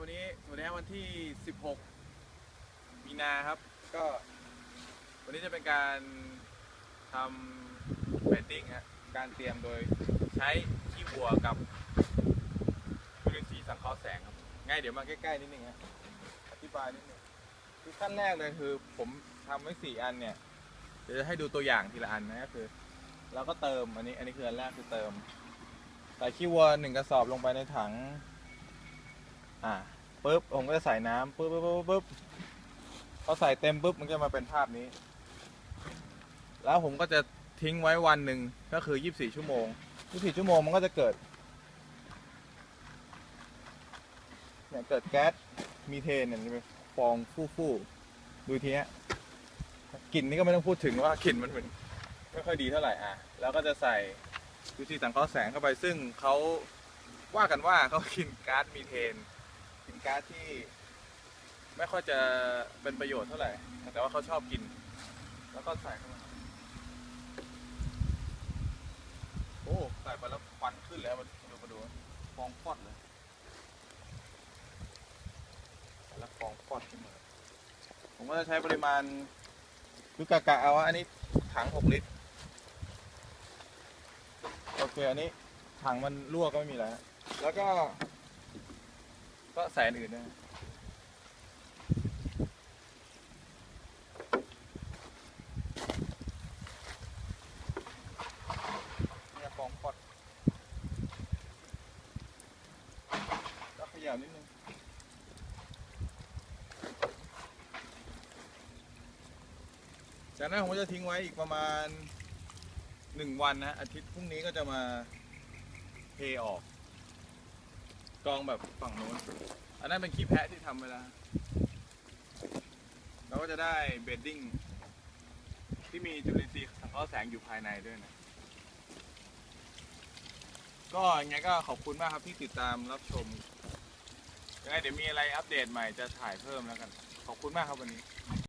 วันนี้สวัสดีครับวันที่ 16 มีนาครับ ก็ วันนี้จะเป็นการทำเบดดิ้งฮะการเตรียมโดยใช้ขี้วัวกับจุลินทรีย์สังเคราะห์แสงครับง่ายเดี๋ยวมาใกล้ๆนิดนึงฮะอธิบายนิดนึงคือขั้นแรกเลยคือ ผมทำไว้สี่อันเนี่ย เดี๋ยวจะให้ดูตัวอย่างทีละอันนะก็คือเราก็เติมอันนี้อันนี้คืออันแรกคือเติมใส่ขี้วัวหนึ่งกระสอบลงไปในถัง อ่าปุ๊บผมก็จะใส่น้ำปุ๊บปุ๊บปุ๊บปุ๊บพอใส่เต็มปุ๊บมันจะมาเป็นภาพนี้ แล้วผมก็จะทิ้งไว้วันหนึ่งก็คือ 24 ชั่วโมง 24 ชั่วโมงมันก็จะเกิดเนี่ยเกิดแก๊สมีเทนเนี่ยจะเป็นฟองฟู่ๆดูทีเนี้ยกลิ่นนี่ก็ไม่ต้องพูดถึงว่ากลิ่นมันเหมือนไม่ค่อยดีเท่าไหร่อะ แล้วก็จะใส่ยูซีสังเคราะห์แสงเข้าไป ซึ่งเขาว่ากันว่าเขากินก๊าซมีเทน กินก๊าซที่ ไม่ค่อยจะเป็นประโยชน์เท่าไหร่ แต่ว่าเขาชอบกิน แล้วก็ใส่เข้ามาโอ้ใส่ไปแล้วควันขึ้นแล้วมาดูมาดูฟองฟอดเลยแล้วฟองฟอดขึ้นมาผมก็จะใช้ปริมาณคือกะกะเอาว่าอันนี้ถัง6ลิตรโอเคอันนี้ถังมันรั่วก็ไม่มีแล้วแล้วก็ ก็ใส่อันอื่นนะเนี่ยฟองพอดแล้วขยำนิดนึงจากนั้นผมจะทิ้งไว้อีกประมาณหนึ่งวันนะอาทิตย์พรุ่งนี้ก็จะมาเทออก กองแบบฝั่งโน้น อันนั้นเป็นขี้แพะที่ทำไปแล้วเราก็จะได้เบดดิ้งที่มีจุลินทรีย์สังเคราะห์แสงอยู่ภายในด้วยนะ ก็ยังไงก็ขอบคุณมากครับที่ติดตามรับชมยังไงเดี๋ยวมีอะไรอัปเดตใหม่จะถ่ายเพิ่มแล้วกัน ขอบคุณมากครับวันนี้